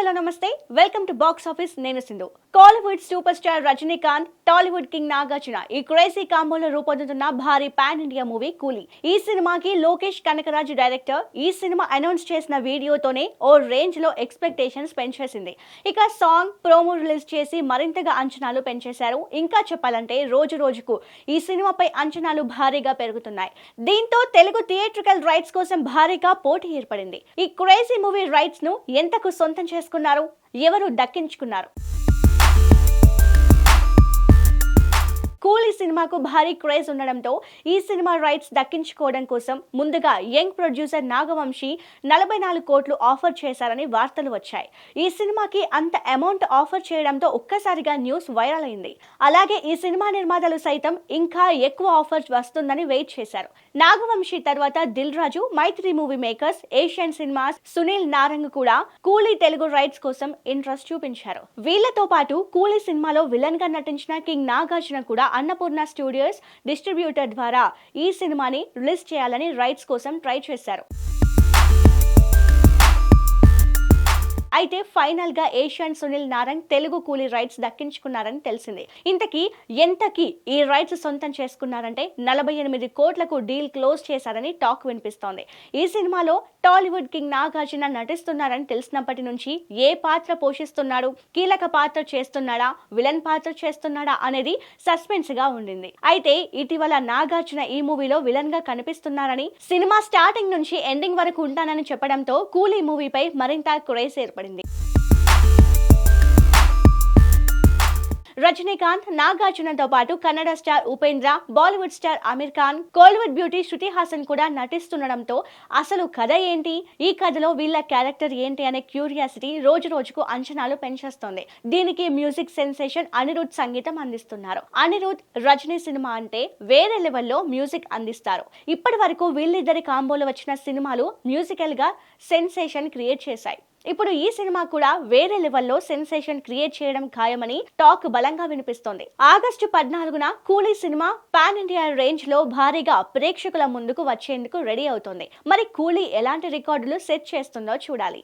Hello నమస్తే. Welcome to box office నేను Sindhu. Kollywood super star Rajinikanth Tollywood king Nagarjuna ఈ crazy కాంబోలో రూపొందుతున్న భారీ పాన్ ఇండియా మూవీ కూలీ. ఈ సినిమాకి లోకేష్ కనకరాజు డైరెక్టర్ ఈ సినిమా అనౌన్స్ చేసిన వీడియోతోనే ఓ రేంజ్లో ఎక్స్పెక్టేషన్స్ పెంచేసింది. ఇక సాంగ్ ప్రోమో రిలీజ్ చేసి మరింతగా అంచనాలు పెంచేశారు. ఇంకా చెప్పాలంటే రోజు రోజుకు ఈ సినిమాపై అంచనాలు భారీగా పెరుగుతున్నాయి. దీంతో తెలుగు థియేట్రికల్ రైట్స్ కోసం భారీగా పోటీ ఏర్పడింది. ఈ క్రేజీ మూవీ రైట్స్ను ఎంతకు సొంతం చేసుకున్నారు. ఎవరు దక్కించుకున్నారు? కూలీ సినిమాకు భారీ క్రేజ్ ఉండడంతో ఈ సినిమా రైట్స్ దక్కించుకోవడం కోసం ముందుగా యంగ్ ప్రొడ్యూసర్ నాగవంశి నలభై నాలుగు కోట్లు ఆఫర్ చేశారని వార్తలు వచ్చాయి. ఈ సినిమాకి అంత అమౌంట్ ఆఫర్ చేయడంతో ఒక్కసారిగా న్యూస్ వైరల్ అయింది. అలాగే ఈ సినిమా నిర్మాతలు సైతం ఇంకా ఎక్కువ ఆఫర్స్ వస్తుందని వెయిట్ చేశారు. నాగవంశి తర్వాత Dil Raju Mythri movie makers Asian cinemas Sunil Narang కూడా కూలీ తెలుగు రైట్స్ కోసం ఇంట్రెస్ట్ చూపించారు. వీళ్ళతో పాటు కూలీ సినిమాలో విలన్గా నటించిన కింగ్ నాగార్జున కూడా అన్నపూర్ణ స్టూడియోస్ డిస్ట్రిబ్యూటర్ ద్వారా ఈ సినిమాని రిలీజ్ చేయాలని రైట్స్ కోసం ట్రై చేశారు. అయితే ఫైనల్గా ఏషియన్ సునీల్ నారంగ్ తెలుగు కూలీ రైట్స్ దక్కించుకున్నారని తెలిసింది. ఇంతకీ ఎంతకి ఈ రైట్స్ సొంతం చేసుకున్నారంటే నలభై ఎనిమిది కోట్లకు డీల్ క్లోజ్ చేశారని టాక్ వినిపిస్తోంది. ఈ సినిమాలో టాలీవుడ్ కింగ్ నాగార్జున నటిస్తున్నారని తెలిసినప్పటి నుంచి ఏ పాత్ర పోషిస్తున్నాడు? కీలక పాత్ర చేస్తున్నాడా? విలన్ పాత్ర చేస్తున్నాడా? అనేది సస్పెన్స్గా ఉండింది. అయితే ఇటీవల నాగార్జున ఈ మూవీలో విలన్గా కనిపిస్తున్నారని సినిమా స్టార్టింగ్ నుంచి ఎండింగ్ వరకు ఉంటానని చెప్పడంతో కూలీ మూవీపై మరింత క్రేజ్ ఏర్పడింది. రజనీకాంత్ నాగార్జునతో పాటు Kannada star Upendra Bollywood star Aamir Khan Kollywood beauty Shruti Haasan కూడా నటిస్తుండడంతో అసలు కథ ఏంటి? ఈ కథలో వీళ్ళ క్యారెక్టర్ ఏంటి అనే క్యూరియాసిటీ రోజు రోజుకు అంచనాలు పెంచేస్తోంది. దీనికి మ్యూజిక్ సెన్సేషన్ అనిరుద్ సంగీతం అందిస్తున్నారు. అనిరుద్ రజనీ సినిమా అంటే వేరే లెవెల్లో మ్యూజిక్ అందిస్తారు. ఇప్పటి వరకు వీళ్ళిద్దరి కాంబోలో వచ్చిన సినిమాలు మ్యూజికల్గా సెన్సేషన్ క్రియేట్ చేశాయి. ఇప్పుడు ఈ సినిమా కూడా వేరే లెవెల్లో సెన్సేషన్ క్రియేట్ చేయడం ఖాయమని టాక్ బలంగా వినిపిస్తోంది. ఆగస్టు పద్నాలుగున కూలీ సినిమా పాన్ ఇండియా రేంజ్లో భారీగా ప్రేక్షకుల ముందుకు వచ్చేందుకు రెడీ అవుతోంది. మరి కూలీ ఎలాంటి రికార్డులు సెట్ చేస్తుందో చూడాలి.